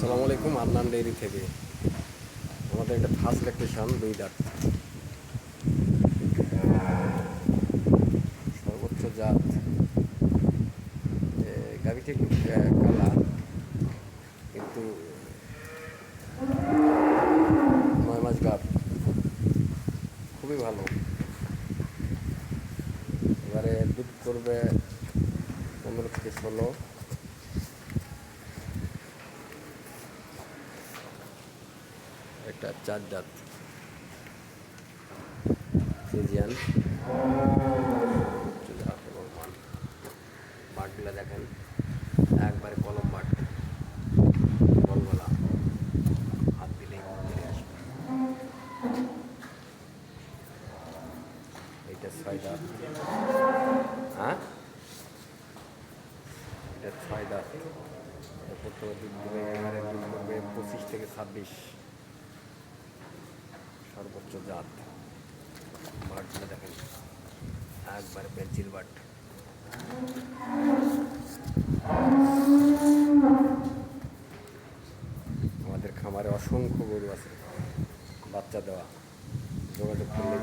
আসসালামু আলাইকুম আদনান ডেইরি থেকে। আমাদের একটা ফার্স্ট ইলেকট্রিশিয়ান দুই দাঁত সর্বোচ্চ জাত এ, গাভিটা একটু কালা। কিন্তু নয় মাস গাভ। খুবই ভালো। এবারে দুধ করবে পনেরো থেকে ষোলো। একটা চার দাঁত জাত এবং বাটগুলো দেখেন। একবারে কলম মাঠ। বলগলা হাত দিলেই বেরিয়ে আসবে। এইটা ছয় দাঁত হ্যাঁ? এটা ছয় দাঁত পঁচিশ থেকে ছাব্বিশ। সর্বোচ্চ জাত। বাটগুলো দেখেন। একবারে পেন্সিল বাট আমাদের খামারে অসংখ্য গরু আছে। বাচ্চা দেওয়া। যোগাযোগ করলে